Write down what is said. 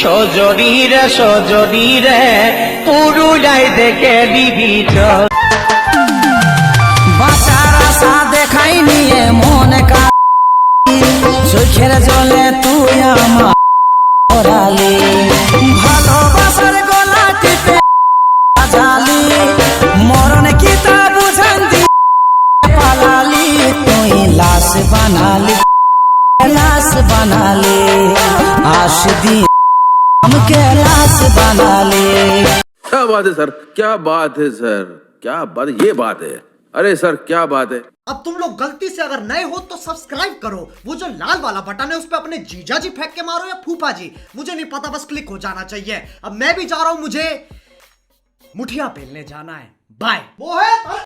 জলমল সজনীরে সজনীরে, পুরুলিয়ায় দেখে দিবি দেখাই নিয়ে মন চোখের জলে তুই আমার ভালোবাসার গলা টিপে জালি মরণ কি তা বুঝান্তি পালালি। তুই লাশ বানালি লাশ বানালি। আশ দিয়ে हमके लाश बना ले। क्या बात है सर? क्या बात है सर? क्या बात ये बात है। अरे सर क्या बात है? अब तुम लोग गलती से अगर नए हो तो सब्सक्राइब करो। वो जो लाल वाला बटन है उस पर अपने जीजा जी फेंक के मारो या फूफा जी। मुझे नहीं पता बस क्लिक हो जाना चाहिए। अब मैं भी जा रहा हूँ मुझे मुठिया पेलने जाना है। बाय वो है